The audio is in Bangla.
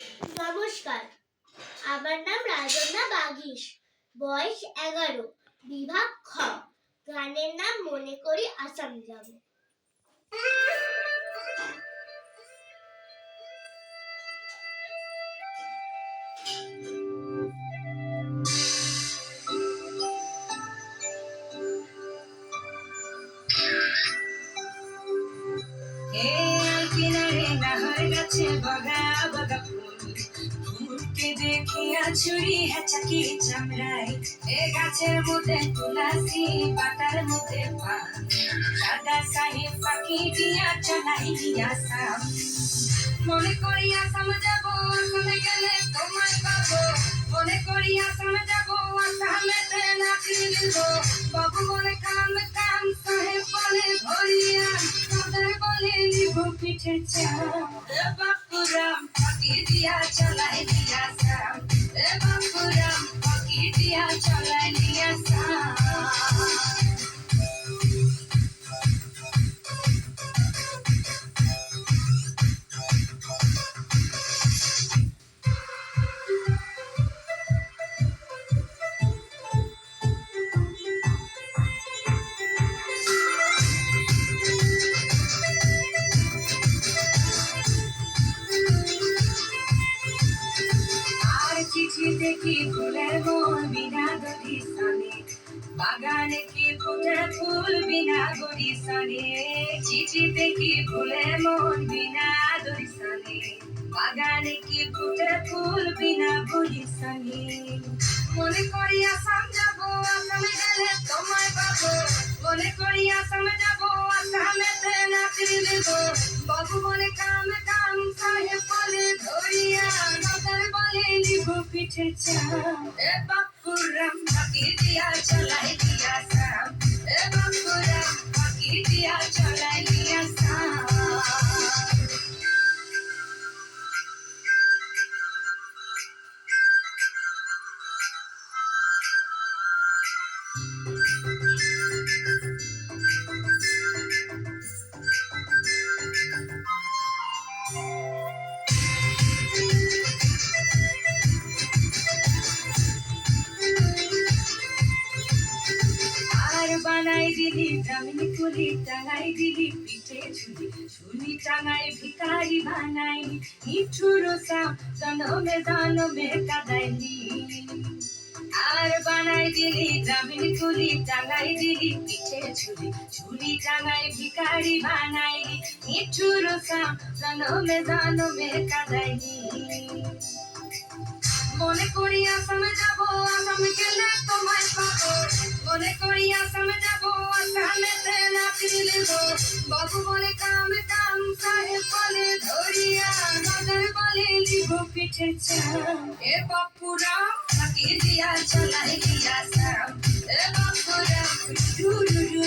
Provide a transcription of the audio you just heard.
নমস্কার। আমার নাম রাজন্না বাগিস। বয়স এগারো। বিভাগ খ। গানের নাম মনে করি আসাম যাব। এই কিনারে নাহর গাছে বগা বগা ফুল। ফুলতে দেখিয়া ছুরি হেঁচাকি চামড়াই এ গাছের মধ্যে তুলাসি বাটার মধ্যে পান সাদা সাহি পাখি দিয়া চলাই দিয়া সাম মনে করি আসাম যাব আসামে গেলে তোমায় পাবো। মনে করি আসাম যাব আসামেতে নাচি দিব বাবু বলে, কাম কাম, সাহেব বলে, ভরিয়া সদার বলে নিব পিঠে এ বাপুরাম, পাখি দিয়া চলাই দিয়া দেখি ফুলের মন বিনা গরি সানে বাগানে কি ফুটে ফুল, বিনা গরি সানে চিঠি দেখি ফুলের মন, বিনা গরি সানে বাগানে কি ফুটে ফুল, বিনা গরি সানে মনে করি আসাম আসামে বলে কাম কাম সাহেব বলে ধরিয়া নজর বলে নিব পিঠে চাম এ বাপুরাম পাখি দিয়া চলাই দিয়া সাম এ বাপুরাম পাখি দিয়া চলাই দিয়া সাম আর বানাই দিলি টাঙাই দিলি, পিঠে ঝুলি ঝুলি টাঙাই ভিকারি বানাই নিঠুর জনমে জনমে কাদাইলি। আর বানাই দিলি জামিন কুলি টাঙাই দিলি, পিঠে ঝুলি ঝুলি টাঙাই ভিকারি বানাইলি জনমে জনমে কাদাইলি। মনে করি আসামে যাব, আসামে বলে কাম কাম সাহেব বলে ধরিয়া নজর বলে লিব পিঠে এ বাপুরা থাকি দিয়া চলাই দিয়া সাম এ বাপুরা ডু ডু ডু